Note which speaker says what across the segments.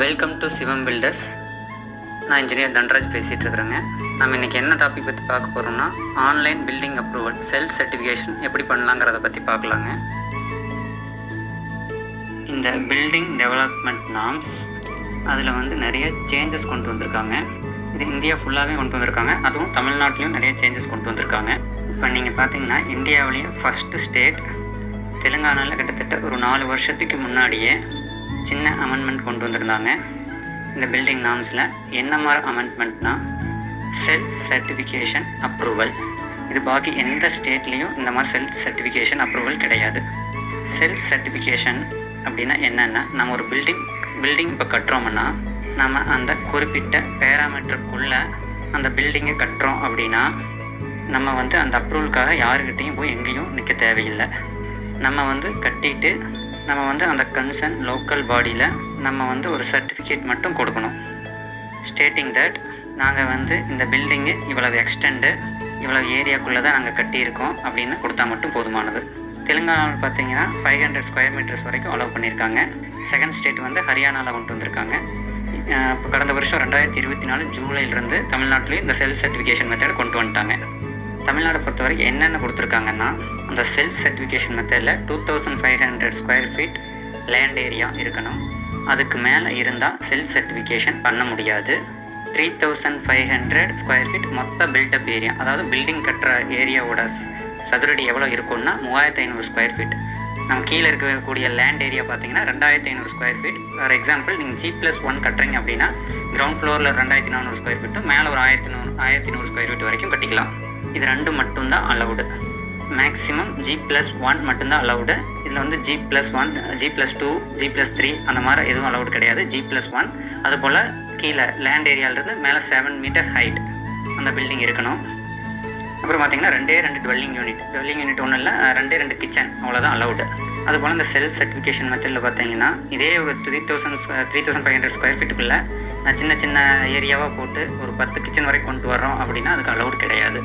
Speaker 1: Welcome to Sivam builders நான் engineer Dhanraj பேசிகிட்டு இருக்கிறேங்க நம்ம இன்றைக்கி என்ன டாபிக் பற்றி பார்க்க போகிறோம்னா online building approval self certification எப்படி பண்ணலாங்கிறத பற்றி பார்க்கலாங்க. இந்த பில்டிங் டெவலப்மெண்ட் நாம்ஸ் அதில் வந்து நிறைய சேஞ்சஸ் கொண்டு வந்திருக்காங்க. இது இந்தியா ஃபுல்லாகவே கொண்டு வந்திருக்காங்க. அதுவும் தமிழ்நாட்டிலையும் நிறைய சேஞ்சஸ் கொண்டு வந்திருக்காங்க. இப்போ நீங்கள் பார்த்தீங்கன்னா இந்தியாவிலேயே ஃபஸ்ட்டு ஸ்டேட் தெலுங்கானாவில் கிட்டத்தட்ட ஒரு நாலு வருஷத்துக்கு முன்னாடியே சின்ன அமெண்ட்மெண்ட் கொண்டு வந்திருந்தாங்க. இந்த பில்டிங் நாம்ஸில் என்ன மாதிரி அமெண்ட்மெண்ட்னா செல்ஃப் சர்டிஃபிகேஷன் அப்ரூவல் இது பாக்கி எந்த ஸ்டேட்லேயும் இந்த மாதிரி செல்ஃப் சர்டிஃபிகேஷன் அப்ரூவல் கிடையாது. செல்ஃப் சர்டிஃபிகேஷன் அப்படின்னா என்னென்னா நம்ம ஒரு பில்டிங் பில்டிங் இப்போ கட்டுறோம்னா நம்ம அந்த குறிப்பிட்ட பேராமீட்டருக்குள்ளே அந்த பில்டிங்கை கட்டுறோம் அப்படின்னா நம்ம வந்து அந்த அப்ரூவலுக்காக யாருக்கிட்டேயும் போய் எங்கேயும் நிற்க தேவையில்லை. நம்ம வந்து கட்டிட்டு நம்ம வந்து அந்த கன்சர்ன் லோக்கல் பாடியில் நம்ம வந்து ஒரு சர்டிஃபிகேட் மட்டும் கொடுக்கணும். ஸ்டேட்டிங் தட் நாங்கள் வந்து இந்த பில்டிங்கு இவ்வளவு எக்ஸ்டெண்டு இவ்வளவு ஏரியாக்குள்ளே தான் நாங்கள் கட்டியிருக்கோம் அப்படின்னு கொடுத்தா மட்டும் போதுமானது. தெலுங்கானாவில் பார்த்தீங்கன்னா ஃபைவ் ஹண்ட்ரட் ஸ்கொயர் மீட்டர்ஸ் வரைக்கும் அலோவ் பண்ணியிருக்காங்க. செகண்ட் ஸ்டேட் வந்து ஹரியானாவில் கொண்டு வந்திருக்காங்க. இப்போ கடந்த வருஷம் ரெண்டாயிரத்தி இருபத்தி நாலு ஜூலைலேருந்து தமிழ்நாட்டிலையும் இந்த செல்ஃப் சர்டிஃபிகேஷன் மெத்தட் கொண்டு வந்துட்டாங்க. தமிழ்நாடு பொறுத்த வரைக்கும் என்னென்ன கொடுத்துருக்காங்கன்னா அந்த செல்ஃப் சர்டிஃபிகேஷன் மெத்தடில் two thousand five hundred square feet land area இருக்கணும். அதுக்கு மேலே இருந்தால் செல்ஃப் சர்டிஃபிகேஷன் பண்ண முடியாது. Three thousand five hundred square feet மொத்த பில்டப் ஏரியா அதாவது பில்டிங் கட்டுற ஏரியாவோட சதுரடி எவ்வளோ இருக்கும்னா மூவாயிரத்து ஐநூறு ஸ்கொயர் ஃபீட் நம்ம கீழே இருக்கக்கூடிய லேண்ட் ஏரியா பார்த்தீங்கன்னா ரெண்டாயிரத்தி ஐநூறு ஸ்கொயர் ஃபீட் ஃபார் எக்ஸாம்பிள் நீங்கள் ஜி ப்ளஸ் ஒன் கட்டுறீங்க அப்படின்னா கிரவுண்ட் ஃப்ளோரில் ரெண்டாயிரத்தி நானூறு ஸ்கொயர் ஃபீட்டும் மேலே ஒரு ஆயிரத்தி நூறு ஆயிரத்தி நூறு ஸ்கொயர் ஃபீட் வரைக்கும் கட்டிக்கலாம். இது ரெண்டும் மட்டும்தான் allowed maximum G plus one மட்டும்தான் அலவுடு இதில் வந்து G plus one G plus two G plus three அந்த மாதிரி எதுவும் அலவுட் கிடையாது. ஜி ப்ளஸ் ஒன் அதுபோல் கீழே லேண்ட் ஏரியாவிலேருந்து மேலே செவன் மீட்டர் ஹைட் அந்த பில்டிங் இருக்கணும். அப்புறம் பார்த்தீங்கன்னா ரெண்டே ரெண்டு டுவெல்லிங் யூனிட் டுவெல்லிங் யூனிட் ஒன்றும் இல்லை ரெண்டே ரெண்டு கிச்சன் அவ்வளோதான் அலவுடு அதுபோல் இந்த செல்ஃப் சர்டிஃபிகேஷன் மெத்தடில் பார்த்தீங்கன்னா இதே ஒரு three thousand three thousand five hundred square ஃபீட்டுக்குள்ளே நான் சின்ன சின்ன ஏரியாவாக போட்டு ஒரு பத்து கிச்சன் வரை கொண்டு வர்றோம் அப்படின்னா அதுக்கு அலவுட் கிடையாது.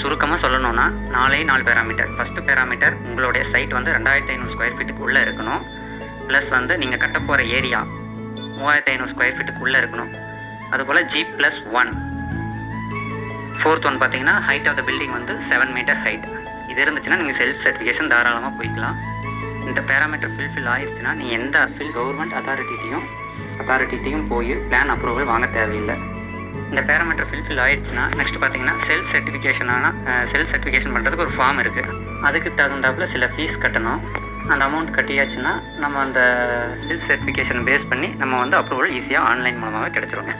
Speaker 1: சுருக்கமாக சொல்லணும்னா நாலே நாலு பேராமீட்டர் ஃபஸ்ட்டு பேராமீட்டர் உங்களுடைய சைட் வந்து ரெண்டாயிரத்தி ஐநூறு ஸ்கொயர் ஃபீட்டுக்கு உள்ளே இருக்கணும். ப்ளஸ் வந்து நீங்கள் கட்ட போகிற ஏரியா மூவாயிரத்தி ஐநூறு ஸ்கொயர் ஃபீட்டுக்கு உள்ளே இருக்கணும். அதுபோல் G plus one fourth one பார்த்தீங்கன்னா ஹைட் ஆஃப் த பில்டிங் வந்து செவன் மீட்டர் ஹைட் இது இருந்துச்சுன்னா நீங்கள் செல்ஃப் சர்டிஃபிகேஷன் தாராளமாக போய்க்கலாம். இந்த பேராமீட்டர் ஃபில்ஃபில் ஆயிடுச்சுன்னா நீங்கள் எந்த ஃபில் கவர்மெண்ட் அத்தாரிட்டியும் அத்தாரிட்டியும் போய் பிளான் அப்ரூவல் வாங்க தேவையில்லை. இந்த பேராமீட்டர் ஃபில்ஃபில் ஆயிடுச்சுன்னா நெக்ஸ்ட் பார்த்தீங்கன்னா செல்ஃப் ஆனால் செல்ஃப் சர்டிஃபிகேஷன் பண்ணுறதுக்கு ஒரு ஃபார்ம் இருக்குது அதுக்கு தகுந்தாப்புல சில ஃபீஸ் கட்டணும். அந்த அமௌண்ட் கட்டியாச்சுன்னா நம்ம அந்த செல்ஃப் சர்டிஃபிகேஷன் பேஸ் பண்ணி நம்ம வந்து அப்ரூவல் ஈஸியாக ஆன்லைன் மூலமாகவே கிடச்சிருங்க